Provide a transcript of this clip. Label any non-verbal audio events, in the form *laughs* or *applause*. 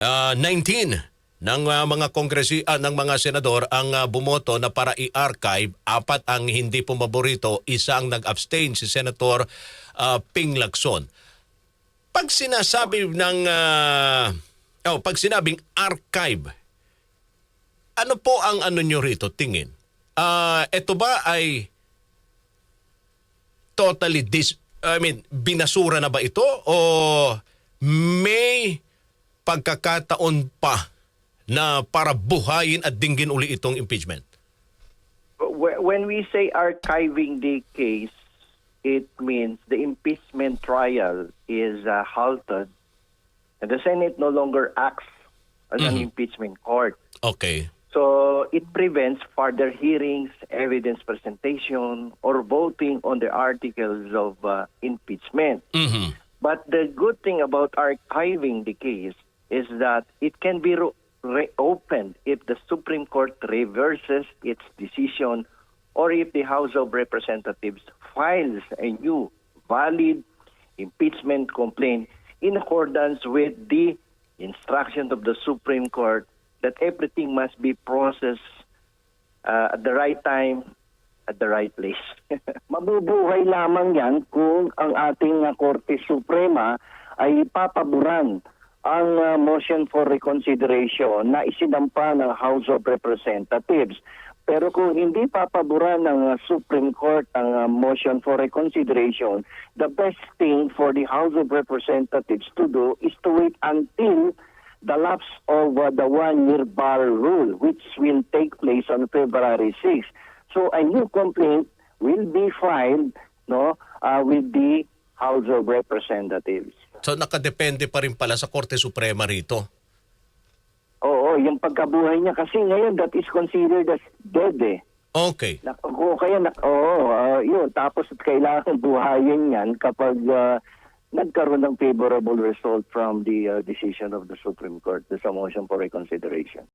ah, 19 ng ah, mga kongresi ah, ng mga senador ang ah, bumoto na para i-archive, apat ang hindi pumaborito, isa ang nag-abstain si Senator ah, Ping Lacson. Pag sinasabi ng ah, oh, pag sinabing archive, ano po ang ano nyo rito tingin? Ah, ito ba ay totally dis I mean, binasura na ba ito o may pagkakataon pa na para buhayin at dinggin uli itong impeachment? Wh- When we say archiving the case, it means the impeachment trial is uh, halted and the Senate no longer acts as an impeachment court. Okay. So it prevents further hearings, evidence presentation, or voting on the articles of uh, impeachment. Mhm. But the good thing about archiving the case is that it can be reopened if the Supreme Court reverses its decision or if the House of Representatives files a new valid impeachment complaint in accordance with the instruction of the Supreme Court that everything must be processed uh, at the right time, at the right place. *laughs* Mabubuhay lamang yan kung ang ating Korte Suprema ay papaboran ang uh, motion for reconsideration na isinampa ng House of Representatives. Pero kung hindi papaboran ng uh, Supreme Court ang uh, motion for reconsideration, the best thing for the House of Representatives to do is to wait until the lapse of uh, the one-year bar rule, which will take place on February 6. So a new complaint will be filed no, uh, with the House of Representatives. So nakadepende pa rin pala sa Korte Suprema rito. Oo, yung pagkabuhay niya kasi ngayon that is considered as dead eh. Okay. Na, o kaya na, oo, ah, yun. Tapos kailangan buhayin yan kapag ah, nagkaroon ng favorable result from the ah, decision of the Supreme Court, the motion for reconsideration.